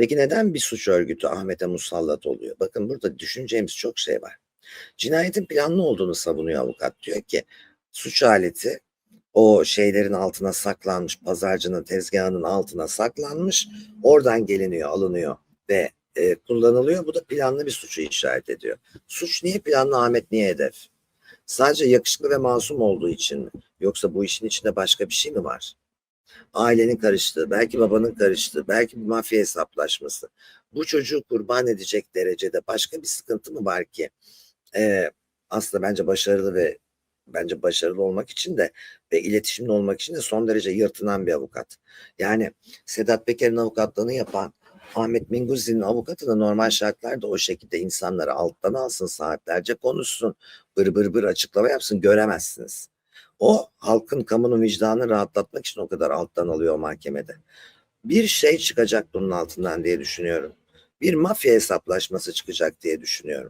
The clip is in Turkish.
Peki neden bir suç örgütü Ahmet'e musallat oluyor? Bakın burada düşüneceğimiz çok şey var. Cinayetin planlı olduğunu savunuyor avukat. Diyor ki suç aleti o şeylerin altına saklanmış, pazarcının tezgahının altına saklanmış, oradan geliniyor, alınıyor ve e, kullanılıyor. Bu da planlı bir suçu işaret ediyor. Suç niye planlı, Ahmet niye hedef? Sadece yakışıklı ve masum olduğu için mi? Yoksa bu işin içinde başka bir şey mi var? Ailenin karıştığı, belki babanın karıştığı, belki bir mafya hesaplaşması. Bu çocuğu kurban edecek derecede başka bir sıkıntı mı var ki? Ee, aslında bence başarılı ve bence başarılı olmak için de ve iletişimli olmak için de son derece yırtınan bir avukat. Yani Sedat Peker'in avukatlığını yapan Ahmet Minguzzi'nin avukatı da normal şartlarda o şekilde insanları alttan alsın saatlerce konuşsun, bır bır bır açıklama yapsın göremezsiniz. O halkın kamunun vicdanını rahatlatmak için o kadar alttan alıyor mahkemede. Bir şey çıkacak bunun altından diye düşünüyorum. Bir mafya hesaplaşması çıkacak diye düşünüyorum.